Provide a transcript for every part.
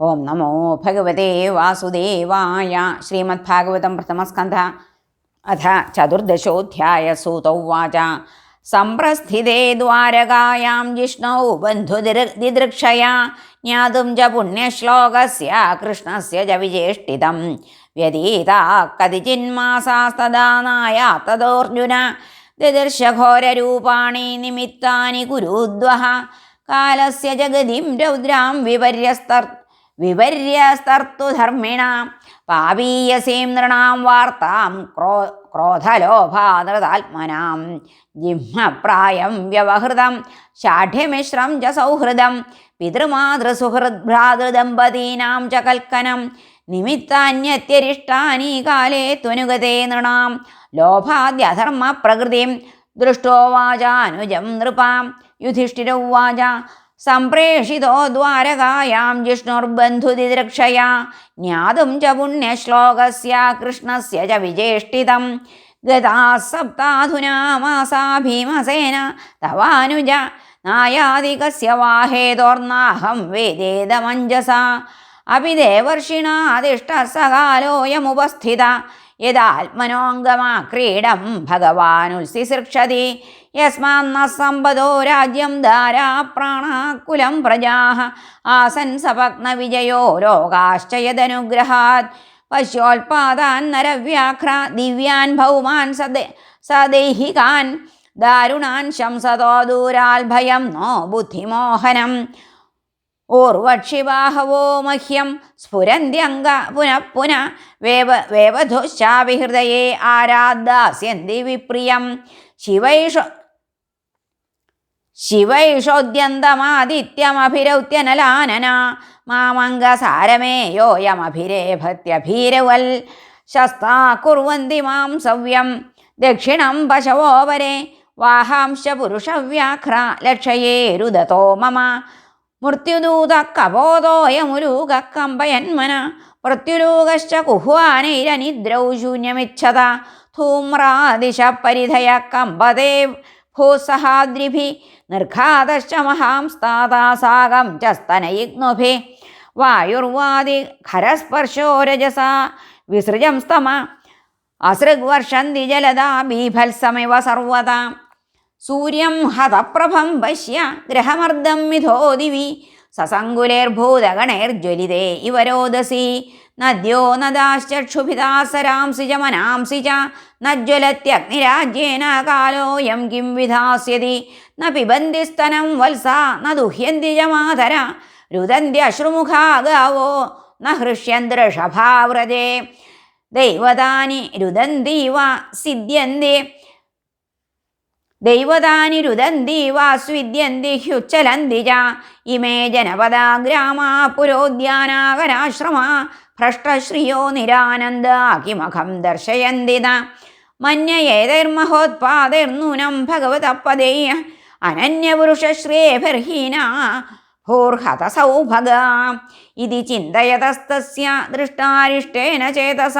ഓം നമോ ഭഗവതേ വാസുദേവായ ശ്രീമദ് ഭാഗവതം പ്രഥമസ്കന്ധ അഥ ചതുർദശോധ്യായ സൂതൗവാച സംപ്രസ്ഥിതേ ദ്വാരകായാം ജിഷ്ണൗ ബന്ധുദിദൃക്ഷയാ ജ്ഞാതും ച പുണ്യശ്ലോകസ്യ കൃഷ്ണസ്യ ച വിജേഷ്ടിതം. വ്യതീതാ കതിചിന്മാസാസ്തദാ നായാത്തതോർജുന ദിദർശഘോരൂപാണി നിമിത്താനി കുരുദ്വഹ കാലസ്യ ജഗതിം രൗദ്രാം വിപര്യസ്തർ വിപര്യസ്തർത്തു ധർമ്മിണാം. പാപീയസീം നൃണാം വാർത്താം. ക്രോ ക്രോധലോഭാതൃതാത്മനാം. ജിഹ്മപ്രായം വ്യവഹൃതം. ശാഠ്യമിശ്രം ച സൗഹൃദം. പിതൃമാതൃസുഹൃദ്ഭ്രാതൃദമ്പതീനാം ച കൽക്കനം. നിമിത്താന്യത്യരിഷ്ടാനി കാലേ ത്വനുഗതേ നൃണാം. ലോഭാദ്യധർമ്മ പ്രകൃതിം ദൃഷ്ടോവാചാനുജം നൃപാം. യുധിഷ്ഠിരൗവാച സംപ്രേഷിതോ ദ്വാരകായാം ജിഷ്ണുർബന്ധുതിദൃക്ഷയാ ജ്ഞാതും ച പുണ്യശ്ലോകസ്യ കൃഷ്ണസ്യ ച വിജേഷ്ഠിതം ഗതാ സപ്താധുനാ മാസാ ഭീമസേന തവാനുജ നായാദികസ്യ വാഹേതോർന്നാഹം വേദേതമഞ്ജസ. അപി ദേവർഷിണാദിഷ്ടസകാലോയമുപസ്ഥിത യദാത്മനോऽംഗമാ ക്രീഡം ഭഗവാനുത്സിസൃക്ഷതി യസ്മാന്ന സമ്പദോ രാജ്യം ധാരാ പ്രാണാകുലം പ്രജാ ആസൻ സപത്ന വിജയോ യദനുഗ്രഹാത് പശ്യോൽപാദാൻ നരവ്യാഘ്ര ദിവ്യാൻ ഭൗമാൻ സദേ സദേഹികാൻ. ദാരുണാൻ ശംസതോ ദൂരാൽ ഭയം നോ ബുദ്ധിമോഹനം. ഊർവക്ഷിബാഹവോ മഹ്യം സ്ഫുരന്ത്യംഗ പുനഃ പുനഃ വേവ വേവധുശ്ചാവിഹൃദയേ ആരാദാസ്യന്തി വിപ്രിയം. ശിവൈഷ ശിവൈഷോദ്യന്തമാദിത്യമഭിരൗത്യനലാനന. മാമംഗസാരമേയോയമഭിരേഭത്യഭീരവൽ ശസ്താ കുർവന്തി മാം സവ്യം. ദക്ഷിണം പശവോപരെ വാഹാംശ പുരുഷവ്യാഘ്ര ലക്ഷയേ രുദതോ മമ. മൃത്യുദൂത കപോതോയമുരൂക കമ്പയന്മന മൃത്യുരൂകശ്ച കുഹ്വാനൈരനിദ്രൗ ശൂന്യമിച്ഛത ധൂമ്രാദിശ പരിധയ കമ്പതേ ഭൂസഹാദ്രിഭി നിർഘാതശ്ച മഹാംസ്താതാസാകം ച സ്തനയിഗ്നുഭി വായുർവാദി ഖരസ്പർശോ രജസ വിസൃജം സ്തമ അസൃഗ്വർഷന്തി ജലദാ ബീഭത്സമിവ സർവതാ സൂര്യം ഹതപ്രഭം പശ്യ ഗ്രഹമർദ്ദം മിഥോ ദിവി സസങ്കുലേർഭൂതഗണൈർജ്വലിതേ ഇവരോദസി. നദ്യോ നദാശ്ചക്ഷുഭിതാസരാംസി ച നജ്വലത്യഗ്നിരാജ്യേന കാലോയം കിം വിധാസ്യതി. ന പിബന്തി സ്തനം വത്സ ന ദുഹ്യന്തി ച മാതര ന ഹൃഷ്യന്ത്രഷഭാവ്രജേ ദൈവതാനി രുദന്തീവ ദൈവതാനി രുദന്തി വാസ്വിദ്യന്തി ഹ്യുച്ചലന്തി ച. ഇമേ ജനപദാ ഗ്രാമാ പുരോദ്യാനാകരാശ്രമ ഭ്രഷ്ടശ്രിയോ നിരാനന്ദ കിമഖം ദർശയന്തി ന. മന്യയേതൈർമഹോത്പാതൈർനൂനം ഭഗവതപദേയ അനന്യപുരുഷശ്രേഭിർഹീന ഭൂർഹതസൗഭഗ ഇതി ചിന്തയതസ്തസ്യ ദൃഷ്ടാരിഷ്ടേന ചേതസ.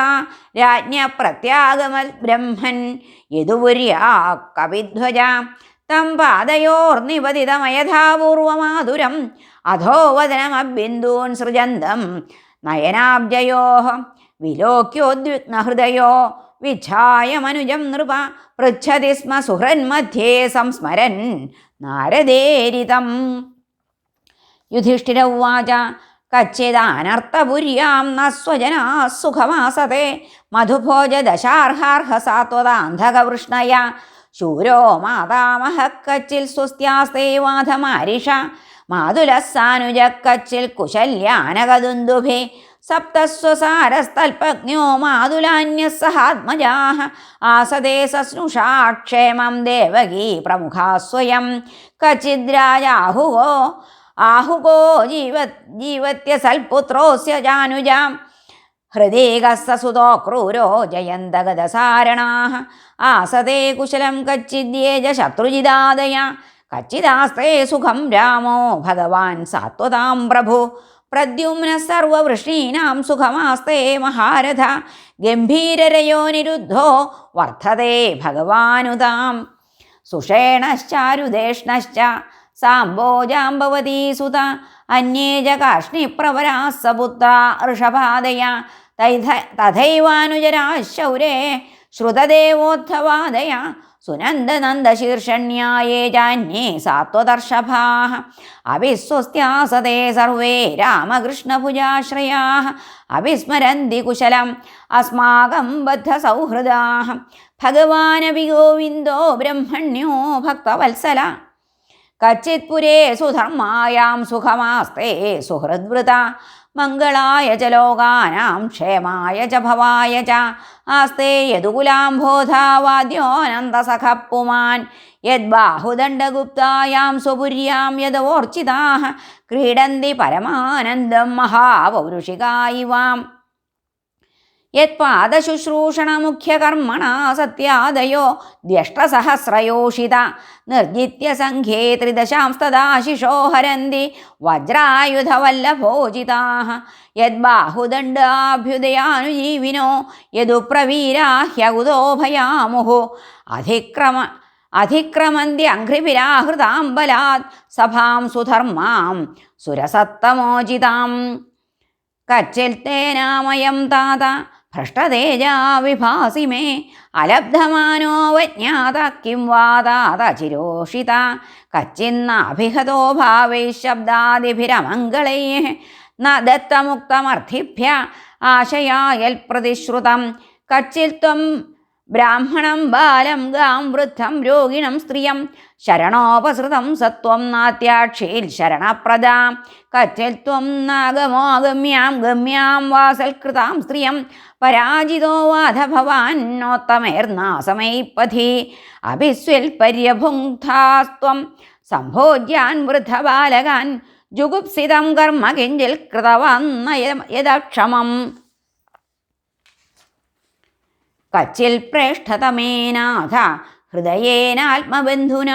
രാജ്ഞ പ്രത്യാഗമൽ ബ്രഹ്മൻ യദുപുര്യാ കവിധ്വജ. തം പാദയോർനിപതിതമയഥാപൂർവമാധുരം അധോവദനമബിന്ദൂൻ സൃജന്തം നയനാബ്ജയോ വിലോക്യോദ്വിഗ്നഹൃദയോ വിച്ഛായ മനുജം നൃപ. പൃച്ഛതി സ്മ സുഹൃന്മധ്യേ സംസ്മരൻ നാരദേരിതം യുധിഷ്ഠിര ഉവാച കച്ചിദാനർത്ഥപുര്യാം ന സ്വജനാ സുഖമാസത്തെ മധുഭോജ ദശാർഹാർഹസാത്വതാന്ധകവൃഷ്ണയ ശൂരോ മാതാമഹ കച്ചിൽ സ്വസ്ത്യാസ്തേ വാധമാരിഷ മാതുലസാനുജ കച്ചിൽ കുശല്യാനകദുന്ദുഭേ സപ്തസ്വസാരസ്തൽപജ്ഞോ മാതുലാന്യസഹാത്മജാ ആസദേ സസ്നുഷാക്ഷേമം ദേവകീ പ്രമുഖാ സ്വയം കച്ചിദ്രാജാഹുവോ ആഹുകോ ജീവ ജീവത്യ സൽപുത്രോസ്യ ജാനുജാം. ഹൃദീകസ്സുതോ ക്രൂരോ ജയന്തഗതസാരണാ ആസതേ കുശലം കച്ചിദ്യേജ ശത്രുജിദാദയ. കച്ചിദാസ്തേ സുഖം രാമോ ഭഗവാൻ സാത്വതാം പ്രഭു. പ്രദ്യുമ്ന സർവവൃഷീണാം സുഖമാസ്തേ മഹാരഥ. ഗംഭീരരയോ നിരുദ്ധോ വർദ്ധതേ ഭഗവാനുതാം. സുഷേണശ്ചാരുദേഷ്ണശ്ച. സാംബോജാംബവതീ സുത അന്യേ ച കാഷ്ണിപ്രവരാ സപുത്ര ഋഷഭാദയ തൈധ തഥൈവാനുജരാ ശൗരേ ശ്രുതദേവോത്ഥവാദയ സുനന്ദനന്ദശീർഷണ്യായേ ചാന്യേ സാത്വദർഷഭാ അവിസ്വസ്ത്യാസതേ സർവേ രാമകൃഷ്ണഭുജാശ്രയാ അഭിസ്മരന്തി കുശലം അസ്മാകം ബദ്ധസൗഹൃദാ ഭഗവാനപി ഗോവിന്ദോ ബ്രഹ്മണ്യോ ഭക്തവത്സല. കച്ചിത് പുരേ സുധർമായാം സുഖമാസ്തേ സുഹൃദ്വൃത. മംഗളായ ച ലോകാനാം ക്ഷേമായ ച ഭവായ ച. ആസ്തേ യദുകുലാംബോധാവാദ്യോനന്ദസഖ പുമാൻ യദ്ബാഹുദണ്ഡഗുപ്തായാം സ്വപുര്യാം യദോർച്ചിതാः ക്രീഡന്തി പരമാനന്ദം മഹാപൗരുഷികായി ഇവാം യത്പാദശുശ്രൂഷണമുഖ്യകർമ്മണ സത്യാദയോ ദ്യഷ്ടസഹസ്രയോഷിത നിർജിത്യ സംഘ്യേ ത്രിദശാംസ്തദാശിഷോ ഹരന്തി വജ്രായുധവല്ലഭോജിതാः യദ്ബാഹുദണ്ഡാഭ്യുദയാനുജീവിനോ യദുപ്രവീരാഹ്യകുതോ ഭയാമുഹു അധിക്രമ അധിക്രമന്ത്യഘ്രിഭിരാഹൃതാം ബലാത് സഭാം സുധർമാം സുരസത്തമോചിതാം കച്ചിൽ തേനാമയം താത ഭ്രഷ്ടതേജാ വിഭാസി മേ. അലബ്ധമാനോ വജ്ഞാത കിം വാദാതചിരോഷിത കച്ചിന്നഭിഹതോ ചിരോഷിത കച്ചിന്നാഭിഹതോ ഭാവൈ ശബ്ദാദിഭിരമംഗളൈ. ന ദത്തമുക്തമർത്ഥിഭ്യ ആശയായൽ പ്രതിശ്രുതം കച്ചിൽ ത്വം ബ്രാഹ്മണം ബാലം ഗാം വൃദ്ധം രോഗിണം സ്ത്രീയം ശരണോപസൃതം സത്വം നാത്യാക്ഷീൽ ശരണപ്രദാം. കച്ചൽ ത്വം നാഗമോഗമ്യാം ഗമ്യാം വാസൽകൃതാം സ്ത്രീയം. പരാജിതോ വാധ ഭവാന്നോത്തമേർനാസമൈപ്പഥി അഭിസ്വിൽ പര്യഭുങ്ധാസ്ത്വം സംഭോജ്യാൻ വൃദ്ധബാലകാൻ. ജുഗുപ്സിതം കർമ്മ കിഞ്ചിൽ കൃതവന്ന യദക്ഷമം. കച്ചിൽ പ്രേഷ്ഠതമേനാഥ ഹൃദയേനാത്മബന്ധുന.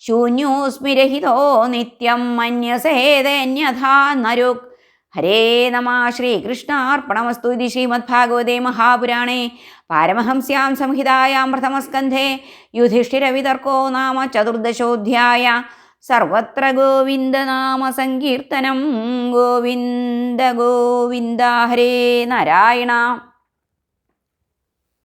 ശൂന്യോസ്മിരഹിതോ നിത്യം മന്യസേതന്യഥാ നരുക്. ഹരേ നമ ശ്രീകൃഷ്ണാർപ്പണമസ്തു ഇതി ശ്രീമദ്ഭാഗവതേ മഹാപുരാണേ. പാരമഹംസ്യാം സംഹിതായാം പ്രഥമസ്കന്ധേ യുധിഷ്ഠിരവിതർക്കോ നാമ ചതുർദശോധ്യായ. സർവത്ര ഗോവിന്ദനാമ സങ്കീർത്തനം ഗോവിന്ദ ഗോവിന്ദ. ഹരേ നാരായണ.